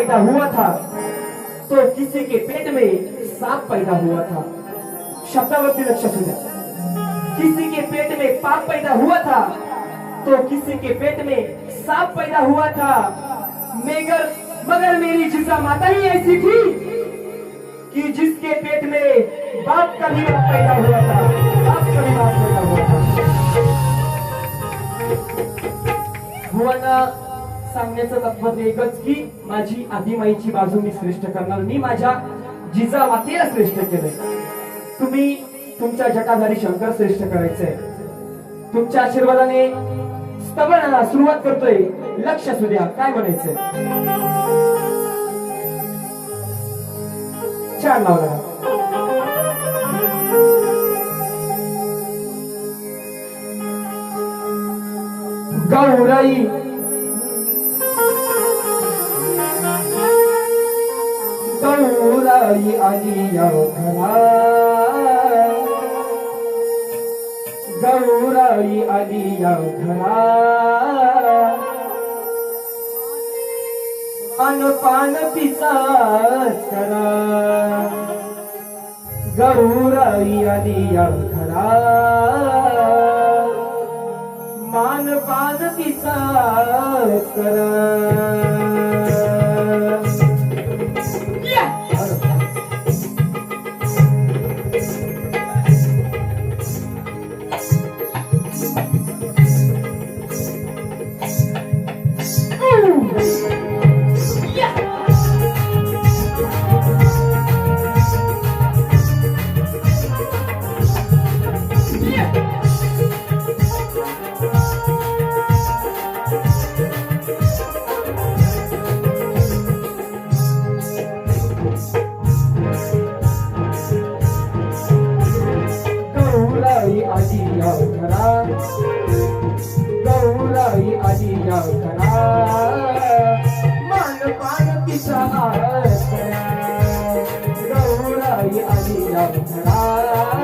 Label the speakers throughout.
Speaker 1: पैदा हुआ था तो किसी के पेट में सांप पैदा हुआ था। शब्दावरती लक्ष असू द्या किसी के पेट में पाप पैदा हुआ था तो किसी के पेट में सांप पैदा हुआ था। मगर मगर मेरी जिसा माता ही ऐसी थी कि जिसके पेट में बाप का भी बाप पैदा हुआ था। बाप का भी बाप पैदा हुआ था। भुवांना सांगण्याचं तात्पर्य एकच की माझी आदिमाईची बाजू मी श्रेष्ठ करणार. मी माझ्या जिजा मातेला श्रेष्ठ केलंय. तुम्ही तुमच्या जटाधारी शंकर श्रेष्ठ करायचंय. तुमच्या आशीर्वादाने स्तवनाला सुरुवात करतोय. लक्ष असू द्या काय म्हणायचंय? छान लावला. गौराई काळी आली घरा गौराई आली घरा अन पान पिचा करा. गौराई आली घरा मान पान तिचा करा. आजी या घरा गौराई आजी या घरा मान पान तिचा करा गौराई आजी या घरा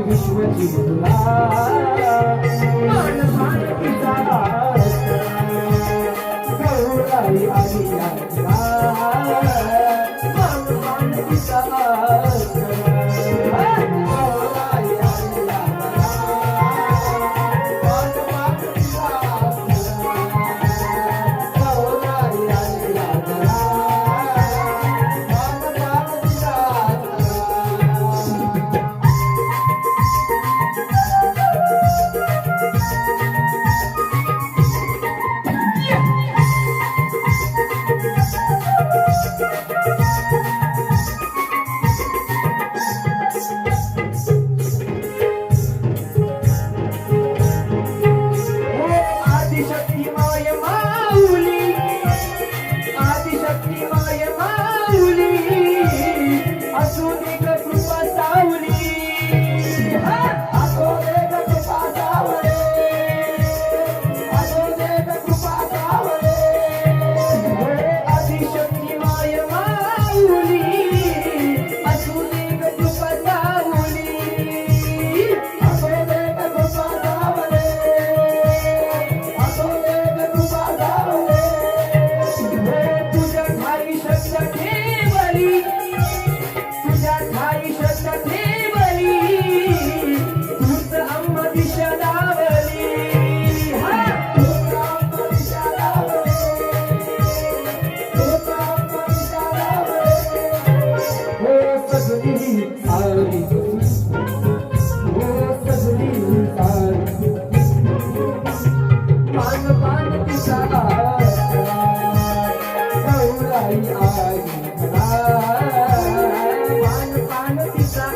Speaker 1: हाती विश्वाची मान मान तिचा गौराई मान मान तिचा पान पान पिसा